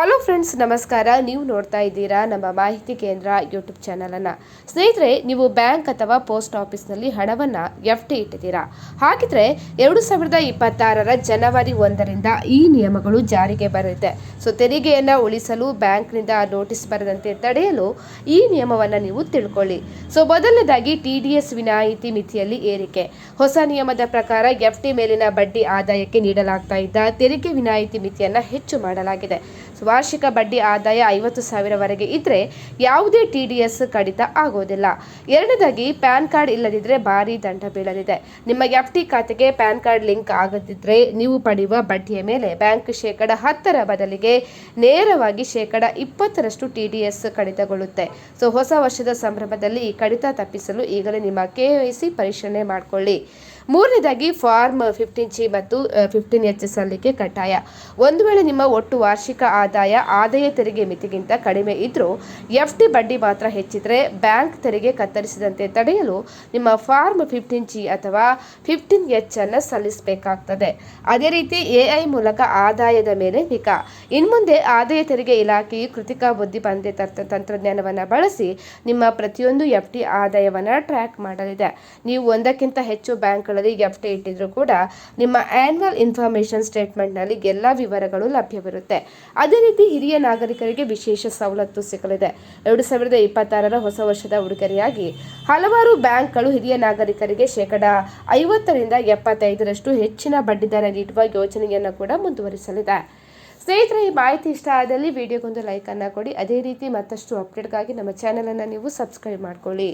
Hello friends ನಮಸ್ಕಾರ. ನೀವು ನೋಡ್ತಾ ಇದ್ದೀರಾ ನಮ್ಮ ಮಾಹಿತಿ ಕೇಂದ್ರ ಯೂಟ್ಯೂಬ್ ಚಾನಲನ್ನು ಸ್ನೇಹಿತರೆ, ನೀವು ಬ್ಯಾಂಕ್ ಅಥವಾ ಪೋಸ್ಟ್ ಆಫೀಸ್ನಲ್ಲಿ ಹಣವನ್ನು ಎಫ್ ಟಿ ಇಟ್ಟಿದ್ದೀರಾ? ಹಾಗಿದ್ರೆ ಎರಡು ಸಾವಿರದ ಇಪ್ಪತ್ತಾರರ ಜನವರಿ ಒಂದರಿಂದ ಈ ನಿಯಮಗಳು ಜಾರಿಗೆ ಬರುತ್ತೆ. ಸೊ ತೆರಿಗೆಯನ್ನು ಉಳಿಸಲು ಬ್ಯಾಂಕ್ನಿಂದ ನೋಟಿಸ್ ಬರದಂತೆ ತಡೆಯಲು ಈ ನಿಯಮವನ್ನು ನೀವು ತಿಳ್ಕೊಳ್ಳಿ. ಸೊ ಮೊದಲನೇದಾಗಿ ಟಿ ಡಿ ಎಸ್ ವಿನಾಯಿತಿ ಮಿತಿಯಲ್ಲಿ ಏರಿಕೆ. ಹೊಸ ನಿಯಮದ ಪ್ರಕಾರ ಎಫ್ ಟಿ ಮೇಲಿನ ಬಡ್ಡಿ ಆದಾಯಕ್ಕೆ ನೀಡಲಾಗ್ತಾ ಇದ್ದ ತೆರಿಗೆ ವಿನಾಯಿತಿ ಮಿತಿಯನ್ನು ಹೆಚ್ಚು ಮಾಡಲಾಗಿದೆ. ಸೊ ವಾರ್ಷಿಕ ಬಡ್ಡಿ ಆದಾಯ ಐವತ್ತು ಸಾವಿರವರೆಗೆ ಇದ್ದರೆ ಯಾವುದೇ ಟಿ ಡಿ ಎಸ್ ಕಡಿತ ಆಗೋದಿಲ್ಲ. ಎರಡನೇದಾಗಿ, ಪ್ಯಾನ್ ಕಾರ್ಡ್ ಇಲ್ಲದಿದ್ದರೆ ಭಾರಿ ದಂಡ ಬೀಳಲಿದೆ. ನಿಮ್ಮ ಎಫ್ ಟಿ ಖಾತೆಗೆ ಪ್ಯಾನ್ ಕಾರ್ಡ್ ಲಿಂಕ್ ಆಗದಿದ್ದರೆ ನೀವು ಪಡೆಯುವ ಬಡ್ಡಿಯ ಮೇಲೆ ಬ್ಯಾಂಕ್ ಶೇಕಡ ಹತ್ತರ ಬದಲಿಗೆ ನೇರವಾಗಿ ಶೇಕಡ ಇಪ್ಪತ್ತರಷ್ಟು ಟಿ ಡಿ ಎಸ್ ಕಡಿತಗೊಳ್ಳುತ್ತೆ. ಸೊ, ಹೊಸ ವರ್ಷದ ಸಂಭ್ರಮದಲ್ಲಿ ಈ ಕಡಿತ ತಪ್ಪಿಸಲು ಈಗಲೇ ನಿಮ್ಮ ಕೆ ವೈ ಸಿ ಪರಿಶೀಲನೆ ಮಾಡಿಕೊಳ್ಳಿ. ಮೂರನೇದಾಗಿ ಫಾರ್ಮ್ ಫಿಫ್ಟೀನ್ ಜಿ ಮತ್ತು ಫಿಫ್ಟೀನ್ ಎಚ್ ಸಲ್ಲಿಕೆ ಕಡ್ಡಾಯ. ಒಂದು ವೇಳೆ ನಿಮ್ಮ ಒಟ್ಟು ವಾರ್ಷಿಕ ಆದಾಯ ಆದಾಯ ತೆರಿಗೆ ಮಿತಿಗಿಂತ ಕಡಿಮೆ ಇದ್ದರೂ ಎಫ್ ಟಿ ಬಡ್ಡಿ ಮಾತ್ರ ಹೆಚ್ಚಿದ್ರೆ ಬ್ಯಾಂಕ್ ತೆರಿಗೆ ಕತ್ತರಿಸಿದಂತೆ ತಡೆಯಲು ನಿಮ್ಮ ಫಾರ್ಮ್ ಫಿಫ್ಟೀನ್ ಜಿ ಅಥವಾ ಫಿಫ್ಟೀನ್ ಎಚ್ ಅನ್ನು ಸಲ್ಲಿಸಬೇಕಾಗ್ತದೆ. ಅದೇ ರೀತಿ ಎಐ ಮೂಲಕ ಆದಾಯದ ಮೇಲೆ ನಿಗಾ. ಇನ್ಮುಂದೆ ಆದಾಯ ತೆರಿಗೆ ಇಲಾಖೆಯು ಕೃತಿಕ ಬುದ್ಧಿಬಂದೆ ತಂತ್ರ ತಂತ್ರಜ್ಞಾನವನ್ನು ಬಳಸಿ ನಿಮ್ಮ ಪ್ರತಿಯೊಂದು ಎಫ್ ಟಿ ಆದಾಯವನ್ನು ಟ್ರ್ಯಾಕ್ ಮಾಡಲಿದೆ. ನೀವು ಒಂದಕ್ಕಿಂತ ಹೆಚ್ಚು ಬ್ಯಾಂಕ್ಗಳಲ್ಲಿ ಎಫ್ ಅಪ್ಡೇಟ್ ಇಟ್ಟಿದ್ರು ಕೂಡ ನಿಮ್ಮ ಆನ್ಯುವಲ್ ಇನ್ಫಾರ್ಮೇಷನ್ ಸ್ಟೇಟ್ಮೆಂಟ್ನಲ್ಲಿ ಎಲ್ಲ ವಿವರಗಳು ಲಭ್ಯವಿರುತ್ತೆ. ಅದೇ ರೀತಿ ಹಿರಿಯ ನಾಗರಿಕರಿಗೆ ವಿಶೇಷ ಸವಲತ್ತು ಸಿಗಲಿದೆ. ಎರಡು ಸಾವಿರದ ಇಪ್ಪತ್ತಾರರ ಹೊಸ ವರ್ಷದ ಉಡುಗೊರೆಯಾಗಿ ಹಲವಾರು ಬ್ಯಾಂಕ್ಗಳು ಹಿರಿಯ ನಾಗರಿಕರಿಗೆ ಶೇಕಡ ಐವತ್ತರಿಂದ ಎಪ್ಪತ್ತೈದರಷ್ಟು ಹೆಚ್ಚಿನ ಬಡ್ಡಿದರ ನೀಡುವ ಯೋಜನೆಯನ್ನು ಕೂಡ ಮುಂದುವರಿಸಲಿದೆ. ಸ್ನೇಹಿತರೆ, ಈ ಮಾಹಿತಿ ಇಷ್ಟ ಆದಲ್ಲಿ ವಿಡಿಯೋಗೊಂದು ಲೈಕನ್ನು ಕೊಡಿ. ಅದೇ ರೀತಿ ಮತ್ತಷ್ಟು ಅಪ್ಡೇಟ್ಗಾಗಿ ನಮ್ಮ ಚಾನಲನ್ನು ನೀವು ಸಬ್ಸ್ಕ್ರೈಬ್ ಮಾಡ್ಕೊಳ್ಳಿ.